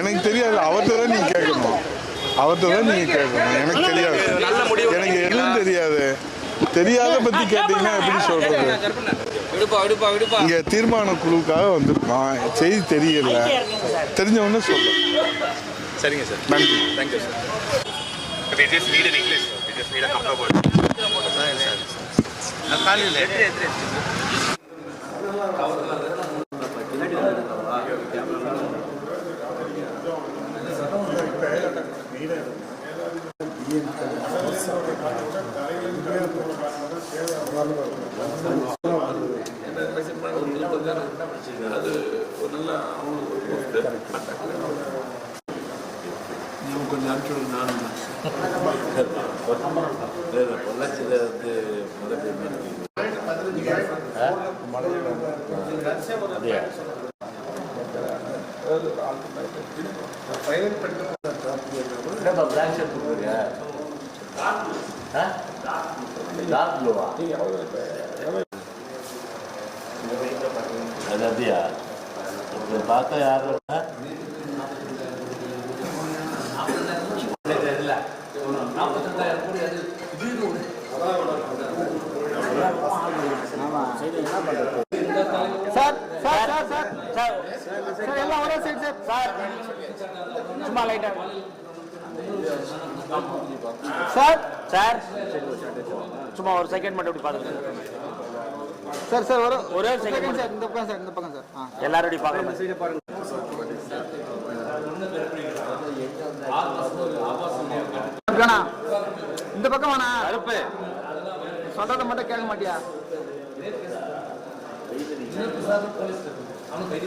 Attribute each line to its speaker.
Speaker 1: எனக்கு தெரியாது. அவர்கிட்ட தான் நீங்க கேட்கணும். அவர்கிட்ட தான் நீங்க கேட்கணும். எனக்கு தெரியாது. எனக்கு எதுவும் தெரியாது. தெரியாத பத்தி கேட்டீங்கன்னா எப்படி சொல்றது?
Speaker 2: விடுப்பா விடுப்பா விடுப்பா.
Speaker 1: இங்க தீர்மான குழுவுக்காக வந்திருக்கோம். செய்தி தெரியல. தெரிஞ்ச உடனே சொல்றேன்
Speaker 3: சரிங்க சார்.
Speaker 1: நன்றி.
Speaker 3: Thank you sir
Speaker 4: We just need an English. We just need a couple of words.
Speaker 5: ನೀವು ಕೊಂಚ ಹಂಚೋಡು ನಾನು பொள்ளாச்சியில் வந்து மழை பெய்யுது அப்படியா என்னப்பா பிளாக் ஷர்ட் கொடுக்குறீங்க டார்க் ப்ளூவா அது அப்படியா இதை பார்த்தா யாரும் ஆ?
Speaker 2: Sir sir sir sir sir. Sir. எல்லாம் ஒரே சைடு சார். சார். சும்மா லைட்டா சார். சார் சும்மா ஒரு செகண்ட் மட்டும் இப்படி பாத்துங்க சார் சார் ஒரு ஒரே செகண்ட் சார் இந்த பக்கம் சார் இந்த பக்கம் சார். எல்லாரும் இப்படி பார்க்கலாம் வேணா இந்த பக்கம் வேணா அறுப்பு சொல்றத மட்டும் கேட்க மாட்டியா? ಕೈದಿನ